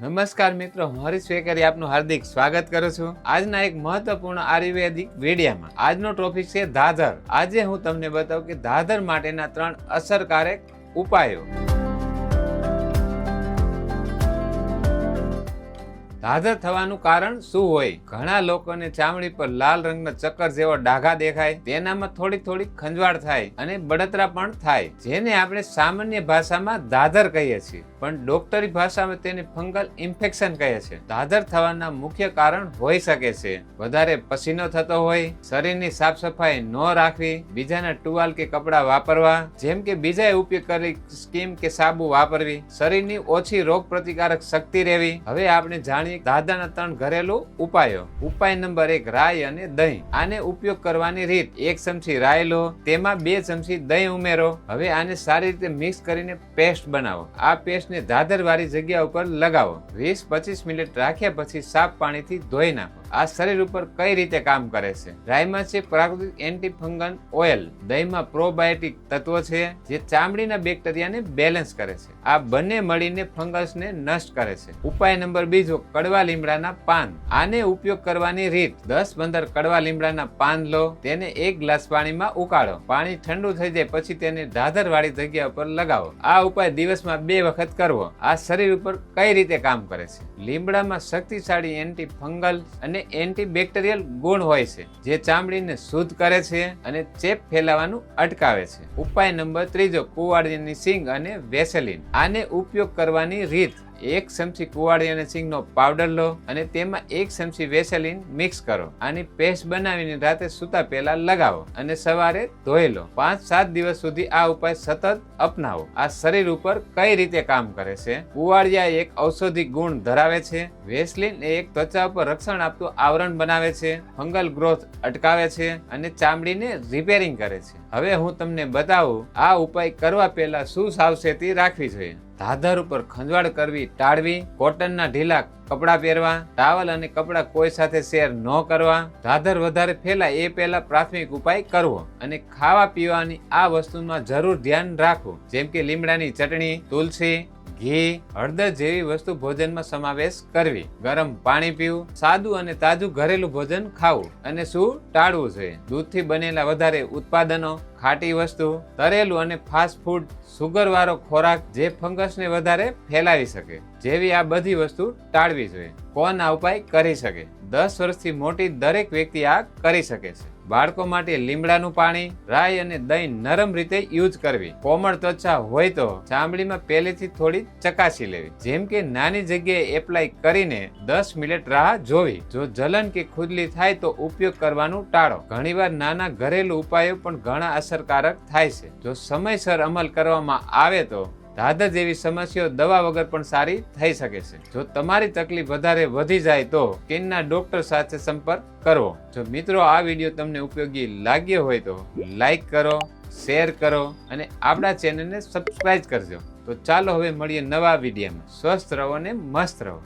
નમસ્કાર મિત્રો, હું હરીશ વેકરી આપનું હાર્દિક સ્વાગત કરું છું આજના એક મહત્વપૂર્ણ આયુર્વેદિક વેડિયામાં. આજનો ટોપિક છે ધાધર આજે હું તમને બતાવું કે ધાધર માટેના ત્રણ અસરકારક ઉપાયો. ધાધર થવાનું કારણ શું હોય? ઘણા લોકોને ચામડી પર લાલ રંગના ચક્કર જેવો ડાઘા દેખાય, તેનામાં થોડી થોડી ખંજવાળ થાય અને બળતરા પણ થાય, જેને આપણે સામાન્ય ભાષામાં ધાધર કહીએ છીએ. પણ ડોક્ટરી ભાષામાં તેને ફંગલ ઇન્ફેક્શન કહે છે. ધાધર થવાના મુખ્ય કારણ હોઈ શકે છે. વધારે પસીનો થતો હોય, શરીરની સાફ સફાઈ ન રાખવી, બીજાના ટુવાલ કે કપડાં વાપરવા, જેમ કે બીજાએ ઉપયોગ કરી સ્કીમ કે સાબુ વાપરવી, શરીરની ઓછી રોગ પ્રતિકારક શક્તિ રહેવી. હવે આપણે જાણીએ દાદાના ત્રણ ઘરેલું ઉપાયો. ઉપાય નંબર એક રાઈ અને દહીં. આને ઉપયોગ કરવાની રીત. એક ચમચી રાઈ લો. તેમાં બે ચમચી દહીં ઉમેરો. હવે આને સારી રીતે મિક્સ કરીને પેસ્ટ બનાવો. આ પેસ્ટને વાળી જગ્યા ઉપર લગાવો. વીસ પચીસ મિનિટ રાખ્યા પછી સાફ પાણીથી ધોઈ નાખો. આ શરીર ઉપર કઈ રીતે કામ કરે છે? રાયમાં છે પ્રાકૃતિક એન્ટીફંગલ ઓઇલ. દહીંમાં પ્રોબાયોટિક તત્વો છે જે ચામડીના બેક્ટેરિયાને બેલેન્સ કરે છે. આ બંને મળીને ફંગસને નષ્ટ કરે છે. ઉપાય નંબર બીજો, કડવા લીમડાના પાન. આને ઉપયોગ કરવાની રીત, દસ પંદર કડવા લીમડાના પાન લો, તેને એક ગ્લાસ પાણીમાં ઉકાળો. પાણી ઠંડુ થઈ જાય પછી તેને ધાધર વાળી જગ્યા ઉપર લગાવો. આ ઉપાય દિવસમાં બે વખત કરવો. આ શરીર ઉપર કઈ રીતે કામ કરે છે? લીમડામાં શક્તિશાળી એન્ટી ફંગલ અને એન્ટી બેક્ટેરિયલ ગુણ હોય છે, જે ચામડીને શુદ્ધ કરે છે અને ચેપ ફેલાવાનું અટકાવે છે. ઉપાય નંબર ત્રીજો, કુવાડીની સિંગ અને વેસેલિન. આને ઉપયોગ કરવાની રીત એક ચમચી કુવાળી અને સિંગનો પાવડર લો અને તેમાં એક ચમચી વેસેલિન મિક્સ કરો. આની પેસ્ટ બનાવીને રાતે સૂતા પહેલા લગાવો અને સવારે ધોઈ લો. પાંચ સાત દિવસ સુધી આ ઉપાય સતત અપનાવો. આ શરીર ઉપર કઈ રીતે કામ કરે છે? કુવાળિયા એક ઔષધિ ગુણ ધરાવે છે. વેસલિન એ એક ત્વચા ઉપર રક્ષણ આપતું આવરણ બનાવે છે. ફંગલ ગ્રોથ અટકાવે છે અને ચામડીને રિપેરિંગ કરે છે. હવે હું તમને બતાવું, આ ઉપાય કરવા પહેલા શું સાવચેતી રાખવી જોઈએ? ધાધર ઉપર ખંજવાળ કરવી, ટાળવી, કોટનના ઢીલા કપડાં પહેરવા, ટાવલ અને કપડાં કોઈ સાથે શેર ન કરવા. ધાધર વધારે ફેલાય એ પહેલા પ્રાથમિક ઉપાય કરવો અને ખાવા પીવાની આ વસ્તુમાં જરૂર ધ્યાન રાખવું, જેમ કે લીમડાની ચટણી, તુલસી ઘી, હળદર જેવી વસ્તુ ભોજનમાં સમાવેશ કરવી. ગરમ પાણી પીવું, સાદું અને તાજું ઘરેલું ભોજન ખાવું અને શું ટાળવું જોઈએ. દૂધથી બનેલા વધારે ઉત્પાદનો, ખાટી વસ્તુ, તરેલું અને ફાસ્ટ ફૂડ સુગર વાળો ખોરાક જે ફંગસને વધારે ફેલાવી શકે, જેવી આ બધી વસ્તુ ટાળવી જોઈએ. કોણ આ ઉપાય કરી શકે? દસ વર્ષથી મોટી દરેક વ્યક્તિ આ કરી શકે છે. બાળકો માટે લીમડાનું પાણી, રાઈ અને દહીં નરમ રીતે યુઝ કરવી. કોમળ ત્વચા હોય તો ચામડીમાં પહેલેથી થોડી ચકાસી લેવી. જેમ કે નાની જગ્યાએ એપ્લાય કરીને દસ મિનિટ રાહ જોવી. જો જલન કે ખુદલી થાય તો ઉપયોગ કરવાનું ટાળો. ઘણીવાર નાના ઘરેલું ઉપાયો પણ ઘણા અસરકારક થાય છે. જો સમયસર અમલ કરવામાં આવે તો દાદર જેવી સમસ્યાઓ દવા વગર પણ સારી થઈ શકે છે. જો તમારી તકલીફ વધારે વધી જાય તો સ્કિનના ડોક્ટર સાથે સંપર્ક કરવો. જો મિત્રો, આ વીડિયો તમને ઉપયોગી લાગ્યો હોય તો લાઈક કરો, શેર કરો અને આપણા ચેનલને સબસ્ક્રાઇબ કરજો. તો ચાલો હવે મળીએ નવા વિડીયોમાં. સ્વસ્થ રહો અને મસ્ત રહો.